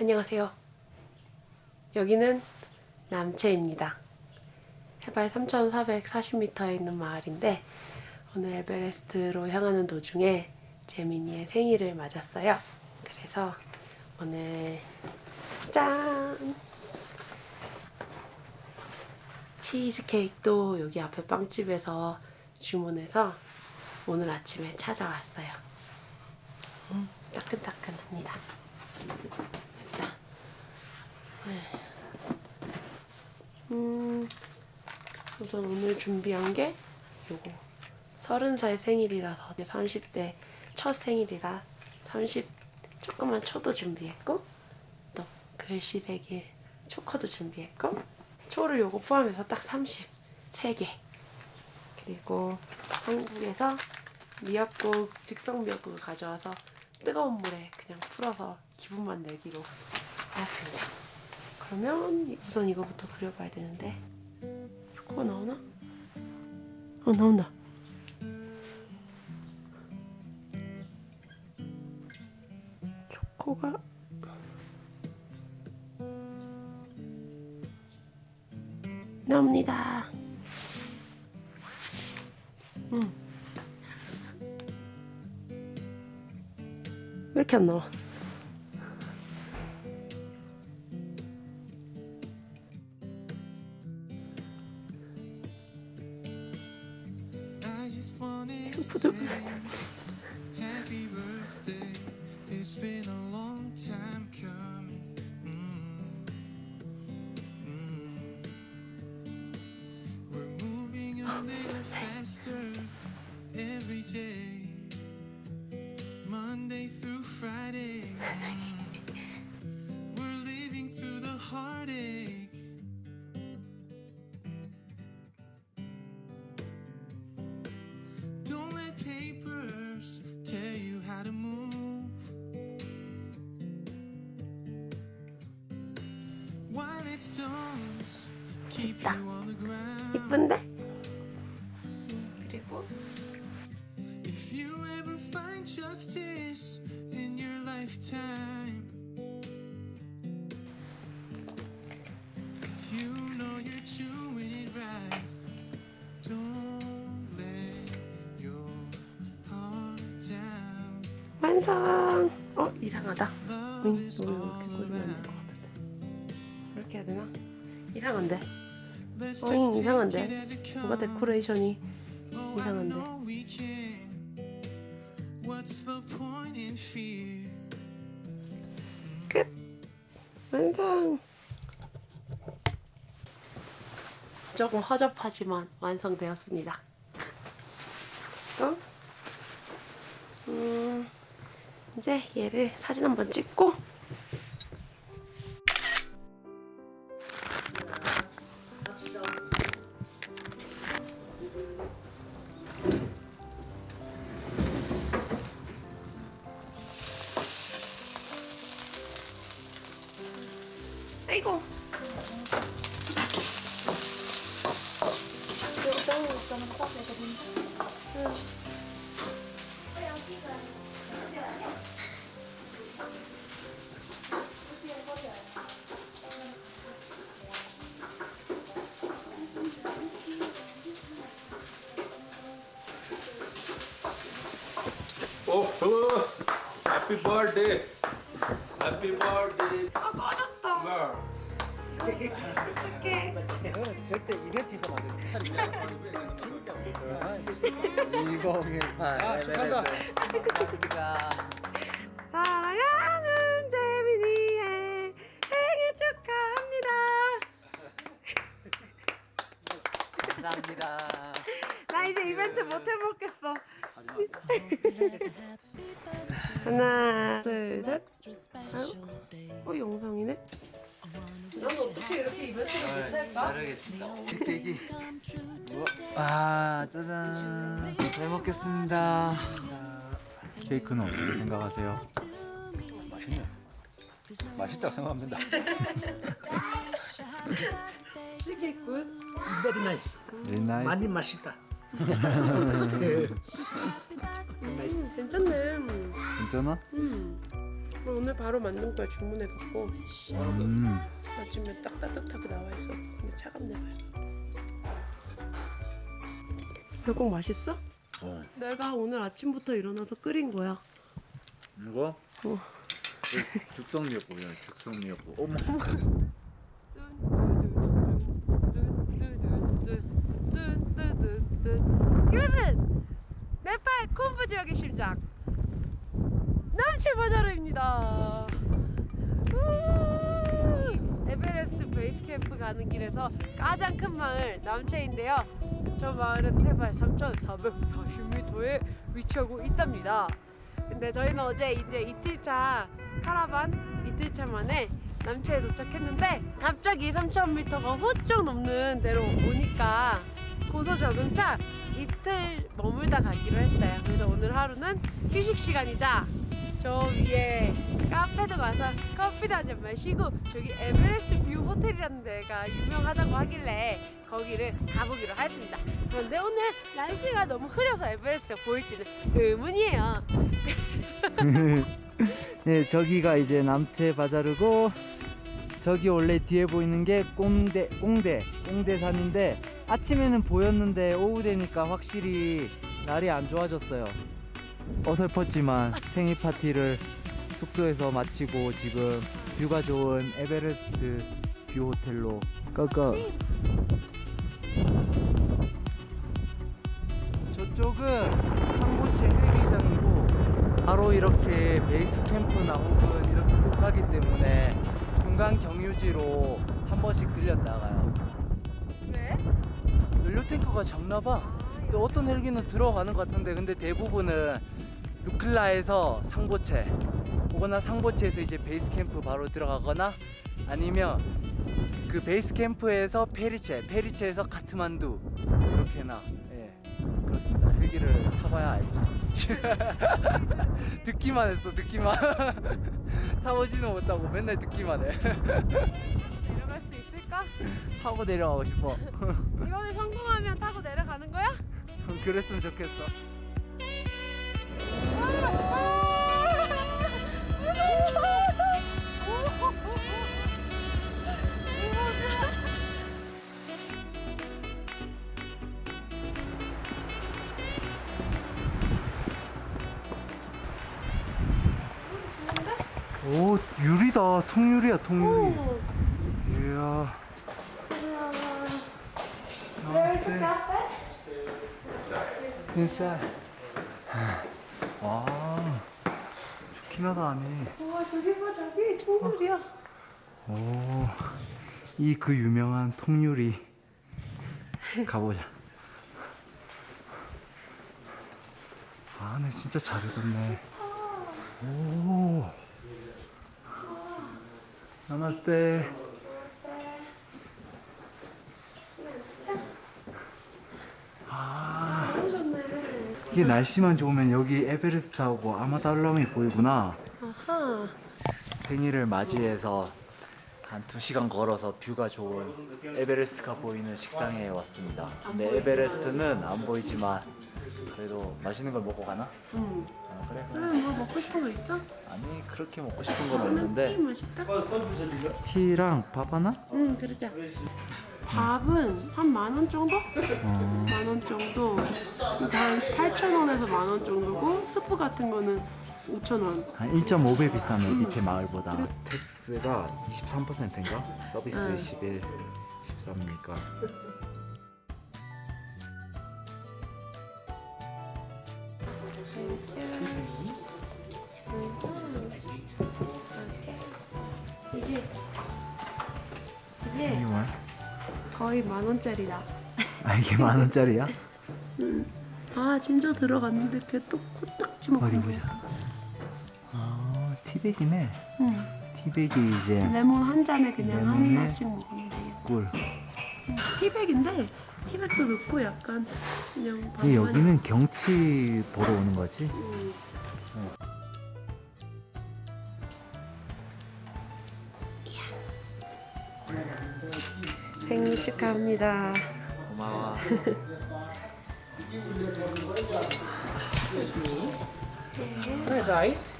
안녕하세요. 여기는 남채입니다. 해발 3,440m에 있는 마을인데 오늘 에베레스트로 향하는 도중에 재민이의 생일을 맞았어요. 그래서 오늘 짠! 치즈케이크도 여기 앞에 빵집에서 주문해서 오늘 아침에 찾아왔어요. 음, 따끈따끈합니다. 됐다. 네. 음, 우선 오늘 준비한 게 요거. 서른 살 생일이라서 30대 첫 생일이라 30 조그만 초도 준비했고 또 글씨 새길 초코도 준비했고 초를 요거 포함해서 딱 33개 그리고 한국에서 미역국 즉석 미역국을 가져와서 뜨거운 물에 그냥 풀어서 기분만 내기로 하였습니다. 그러면 우선 이거부터 그려봐야 되는데 초코가 나오나? 어 나온다. 초코가 나옵니다. 음. 왜 이렇게 안 나와? Long time coming. Your heart down. 완성. 어 이상하다. 이거 all 이렇게 꽂으면 해야 되나? 이상한데. Take 이상한데? 뭔가. 데코레이션이 이상한데. 끝. 완성. 조금 허접하지만 완성되었습니다. 또 음, 이제 얘를 사진 한번 찍고. Oh, hello. Happy birthday. Happy birthday. 아 꺼졌다. 어떡해. 이거는 절대 이벤트에서 만든. 진짜 무서워. 2018. 아, 축하한다. 축하합니다. 사랑하는 재민이의 생일 축하합니다. 감사합니다. 나 이제 이벤트 못 해먹겠어. 하나, 둘, 셋. 아유, 어, 영상이네? 난 어떻게 이렇게 이벤트를 못 할까? 자르겠습니다. 케이크. 와, 짜잔. 잘 먹겠습니다. 케이크는 어떻게 생각하세요? 맛있네. 맛있다고 생각합니다. 치즈 굿. Very nice. 옛날 많이 맛있다. nice. 괜찮네. 괜찮아? 음. 오늘 바로 만든 거야 주문해갖고 음, 아침에 딱 따뜻하게 나와 있어. 근데 차갑네 벌써. 별국 맛있어? 어. 내가 오늘 아침부터 일어나서 끓인 거야. 이거? 어. 죽성 미역국이야 죽성 미역국 어머 이것은 네팔 콤부 지역의 심장 남치 바자르입니다. 우! 에베레스트 베이스 캠프 가는 길에서 가장 큰 마을 남체인데요. 저 마을은 해발 3,440m에 위치하고 있답니다. 근데 저희는 어제 이제 이틀차 카라반 이틀차 만에 남체에 도착했는데 갑자기 3,000m가 훌쩍 넘는 데로 오니까 고소 적응차 이틀 머물다 가기로 했어요. 그래서 오늘 하루는 휴식 시간이자 저 위에 카페도 가서 커피도 한 잔 마시고 저기 에베레스트 뷰 호텔이라는 데가 유명하다고 하길래 거기를 가보기로 하였습니다. 그런데 오늘 날씨가 너무 흐려서 에베레스트가 보일지는 의문이에요. 네, 저기가 이제 남체 바자르고 저기 원래 뒤에 보이는 게 꽁대 꽁대 꽁대산인데 아침에는 보였는데 오후 되니까 확실히 날이 안 좋아졌어요. 어설펐지만 생일 파티를 숙소에서 마치고 지금 뷰가 좋은 에베레스트 뷰 호텔로 꺼꺼. 저쪽은 상고체 헬기장이고 바로 이렇게 베이스 캠프나 혹은 이렇게 못 가기 때문에 중간 경유지로 한 번씩 들렸다 가요. 왜? 연료 탱크가 작나봐. 근데 어떤 헬기는 들어가는 것 같은데 근데 대부분은 루클라에서 상보체 오거나 상보체에서 이제 베이스 캠프 바로 들어가거나 아니면 그 베이스 캠프에서 페리체, 페리체에서 카트만두 이렇게나 예 그렇습니다. 헬기를 타봐야 알죠. 듣기만 했어, 듣기만. 타보지는 못하고 맨날 듣기만 해. 내려갈 수 있을까? 타고 내려가고 싶어. 이번에 성공하면 타고 내려가는 거야? 그랬으면 좋겠어. 오 유리다. 통유리야 통유리. 이야. 나스테 인사 와 좋긴 하다 안에 우와 저기 봐 저기. 통유리야. 오 이 그 유명한 통유리. 가보자. 아 네 진짜 잘 해뒀네. 오. 나마스테 아 너무 좋네. 이게 날씨만 좋으면 여기 에베레스트하고 아마달람이 보이구나. 아하. 생일을 맞이해서 한 2시간 걸어서 뷰가 좋은 에베레스트가 보이는 식당에 왔습니다. 근데 에베레스트는 안 보이지만 그래도 맛있는 걸 먹고 가나? 응. 아, 그래? 그래 뭐 먹고 싶은 거 있어? 아니 그렇게 먹고 싶은 건티 없는데 맛있다. 티랑 밥 하나? 응 그러자. 밥은 한 만 원 정도? 어, 만원 정도. 한 8천 원에서 만 원 정도고 스프 같은 거는 5천 원. 한 1.5배 비싸네 밑에 마을보다 텍스가 23%인가? 서비스에 응. 11, 13이니까 이게 이게? 거의 만 원짜리다. 아 이게 만 원짜리야? 아 진짜 들어갔는데 걔또 코딱지 먹고. 어디 보자 아 티백이네 응. 티백이 이제 레몬 한 잔에 그냥 레몬에 하나씩 먹으면 되겠다. 꿀 티백인데 티백도 넣고 약간 그냥 근데 반반. 여기는 경치 보러 오는 거지? 음. 생일 축하합니다. 고마워 rice.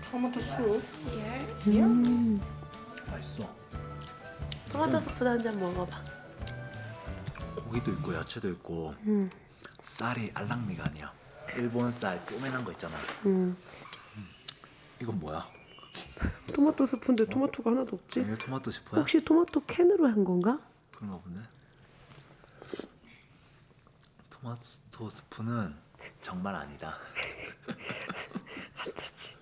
토마토 수. 맛있어. 토마토 수프도 한잔 먹어봐. 고기도 있고 야채도 있고 음. 쌀이 알랑미가 아니야. 일본 쌀 쪼매난 거 있잖아. 음. 이건 뭐야? 토마토 수프인데 토마토가 하나도 없지? 이게 토마토 스프야? 혹시 토마토 캔으로 한 건가? 그런가 본데. 토마토 스프는 정말 아니다. 안되지.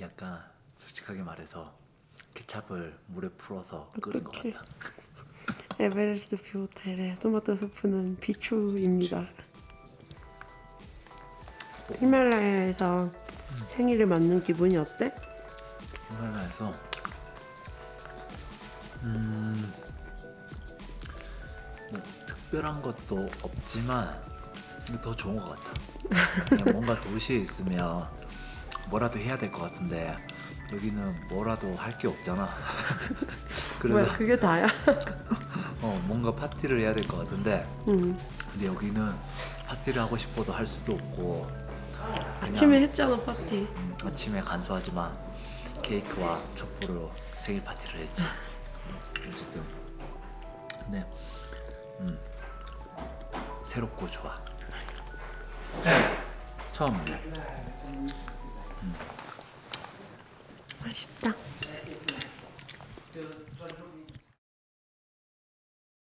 약간 솔직하게 말해서 케찹을 물에 풀어서 끓인 것 어떡해. 같아. 에베레스트 뷰 호텔의 토마토 수프는 비추입니다. 히말라야에서 생일을 맞는 기분이 어때? 히말라야에서 음, 뭐 특별한 것도 없지만 더 좋은 것 같아. 뭔가 도시에 있으면 뭐라도 해야 될 것 같은데 여기는 뭐라도 할 게 없잖아. 뭐야 그게 다야? 어, 뭔가 파티를 해야 될 것 같은데 응. 근데 여기는 파티를 하고 싶어도 할 수도 없고 아침에 했잖아 파티. 음, 아침에 간소하지만 케이크와 촛불로 생일 파티를 했지. 어쨌든 근데 음, 새롭고 좋아. 처음이야. 맛있다.